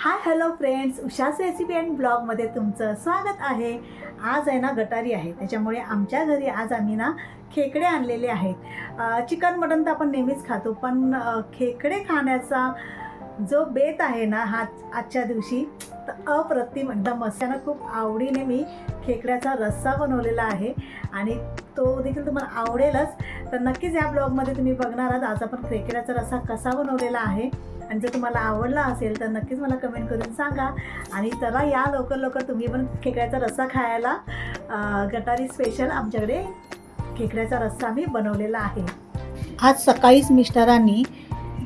Hi hello friends Usha's recipe and ब्लॉगमध्ये तुमचं स्वागत आहे. आज आहे ना गटारी आहे. त्याच्यामुळे आमच्या घरी आज आम्ही ना खेकडे आणलेले आहेत. चिकन मटन तर आपण नेहमीच खातो पण खेकडे खाण्याचा जो बेत आहे ना हा आजच्या दिवशी तर अप्रतिम एकदम असताना खूप आवडीने मी खेकड्याचा रस्सा बनवलेला आहे. आणि तो देखील तुम्हाला आवडेलच. तर नक्कीच या ब्लॉगमध्ये तुम्ही बघणार आहात. आज आपण खेकड्याचा रस्सा कसा बनवलेला आहे. आणि जर तुम्हाला आवडला असेल तर नक्कीच मला कमेंट करून सांगा. आणि चला या लवकर लवकर तुम्ही पण खेकड्याचा रस्सा खायला गटारी स्पेशल आमच्याकडे खेकड्याचा रस्सा आम्ही बनवलेला आहे. आज सकाळीच मिस्टरांनी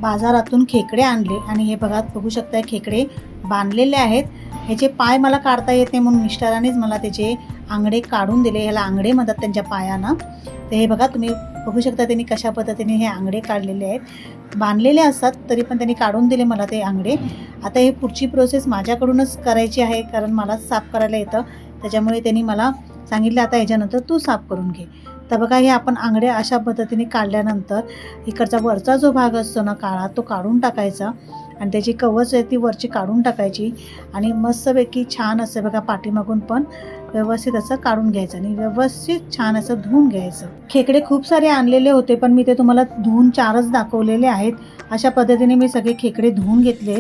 बाजारातून खेकडे आणले. आणि हे बघा बघू शकता खेकडे बांधलेले आहेत. ह्याचे पाय मला काढता येत नाही म्हणून मिस्टरांनीच मला त्याचे आंगडे काढून दिले. ह्याला आंगडे म्हणतात त्यांच्या पायानं. तर हे बघा तुम्ही बघू शकता त्यांनी कशा पद्धतीने हे आंगडे काढलेले आहेत. बांधलेले असतात तरी पण त्यांनी काढून दिले मला ते आंगडे आता हे पुढची प्रोसेस माझ्याकडूनच करायची आहे कारण मला साफ करायला येतं. त्याच्यामुळे त्यांनी मला सांगितलं आता ह्याच्यानंतर तू साफ करून घे. तर बघा हे आपण आंगडे अशा पद्धतीने काढल्यानंतर इकडचा वरचा जो भाग असतो ना काळा तो काढून टाकायचा. आणि त्याची कवच आहे ती वरची काढून टाकायची. आणि मस्तपैकी छान असं बघा पाठीमागून पण व्यवस्थित असं काढून घ्यायचं आणि व्यवस्थित छान असं धुवून घ्यायचं. खेकडे खूप सारे आणलेले होते पण मी ते तुम्हाला धुवून चारच दाखवलेले आहेत. अशा पद्धतीने मी सगळे खेकडे धुवून घेतले.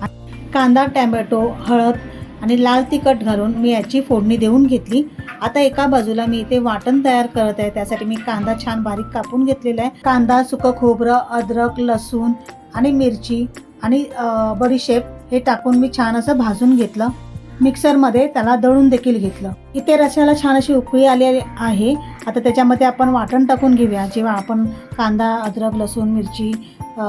आहेत कांदा टॅमॅटो हळद आणि लाल तिखट घालून मी याची फोडणी देऊन घेतली. आता एका बाजूला मी इथे वाटण तयार करत आहे त्यासाठी मी कांदा छान बारीक कापून घेतलेला आहे. कांदा सुकं खोबरं अद्रक लसूण आणि मिरची आणि बडीशेप हे टाकून मी छान असं भाजून घेतलं. मिक्सरमध्ये त्याला दळून देखील घेतलं. इथे रश्याला छान अशी उकळी आलेली आहे. आता त्याच्यामध्ये आपण वाटण टाकून घेऊया. जेव्हा आपण कांदा अद्रक लसूण मिरची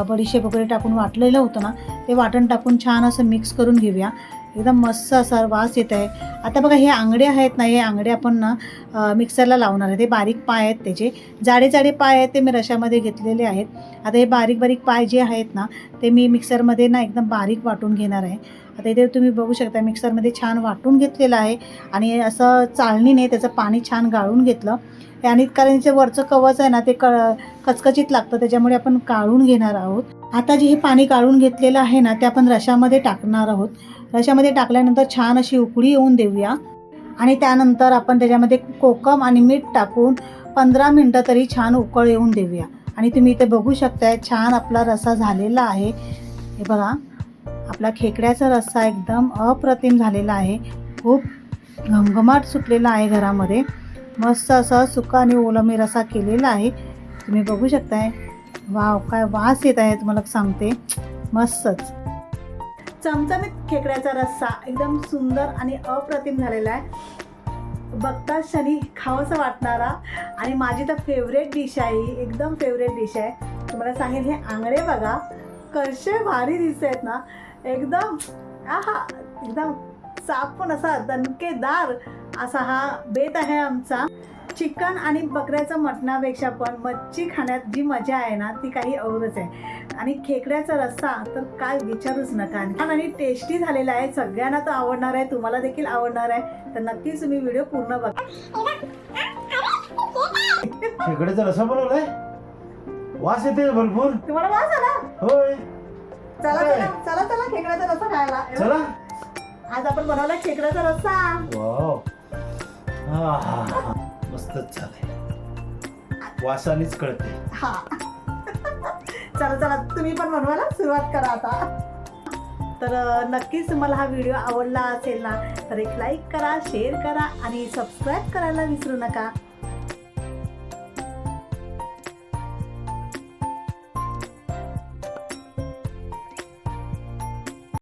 बडीशेप वगैरे टाकून वाटलेलं होतं ना ते वाटण टाकून छान असं मिक्स करून घेऊया. एकदम मस्त असा वास येत आहे. आता बघा हे आंगडे आहेत ना हे आंगडे आपण ना मिक्सरला लावणार आहे. ते बारीक पाय आहेत त्याचे. जाडे जाडे पाय आहेत ते मी रशामध्ये घेतलेले आहेत. आता हे बारीक बारीक पाय जे आहेत ना ते मी मिक्सरमध्ये ना एकदम बारीक वाटून घेणार आहे. आता इथे तुम्ही बघू शकता मिक्सरमध्ये छान वाटून घेतलेलं आहे. आणि असं चाळणीने त्याचं पाणी छान गाळून घेतलं. आणि कारण याचं वरचं कवच आहे ना ते क कचकचीत लागतं त्याच्यामुळे आपण काढून घेणार आहोत. आता जे हे पाणी काढून घेतलेलं आहे ना ते आपण रशामध्ये टाकणार आहोत. रशामध्ये टाकल्यानंतर छान अशी उकळी येऊन देऊया. आणि त्यानंतर आपण त्याच्यामध्ये कोकम आणि मीठ टाकून पंधरा मिनटं तरी छान उकळ येऊन देऊया. आणि तुम्ही इथे बघू शकताय छान आपला रसा झालेला आहे. हे बघा. आपला खेकड्याचा रस्सा एकदम अप्रतिम झालेला आहे. खूप घमघमाट सुटलेला आहे घरामध्ये. मस्त असा सुका आणि ओला मी रसा केलेला आहे. तुम्ही बघू शकताय. वाव काय वास येत आहे तुम्हाला सांगते. मस्तच. चमचमीत खेकड्याचा रस्सा एकदम सुंदर आणि अप्रतिम झालेला आहे. बघताच क्षणी खावंसं वाटणारा आणि माझी तर फेवरेट डिश आहे ही. एकदम फेवरेट डिश आहे. तुम्हाला सांगेन हे आंगडे बघा. कसे भारी दिसत आहेत ना. एकदम आहा एकदम सापण असा दणकेदार असा हा बेत आहे आमचा. चिकन आणि बकऱ्याचं मटणापेक्षा पण मच्छी खाण्यात जी मजा आहे ना ती काही औरच आहे. आणि खेकड्याचा रस्सा तर काय विचारूच नका. छान आणि टेस्टी झालेला आहे. सगळ्यांना तो आवडणार आहे तुम्हाला देखील आवडणार आहे. तर नक्कीच तुम्ही व्हिडिओ पूर्ण बघा. खेकड्याचा रसा बनवलाय? वास येते भरपूर? तुम्हाला वास आला? होय. चला चला चला. खेकड्याचा रस्सा खायला. चला. आज आपण बनवला खेकड्याचा रस्सा. वाव. आहा, मस्तच झालंय. वासानेच कळते हा. चला चला. तुम्ही पण बनवायला सुरुवात करा आता. तर अ, नक्कीच तुम्हाला हा व्हिडिओ आवडला असेल ना तर एक लाईक करा शेअर करा आणि सबस्क्राईब करायला विसरू नका.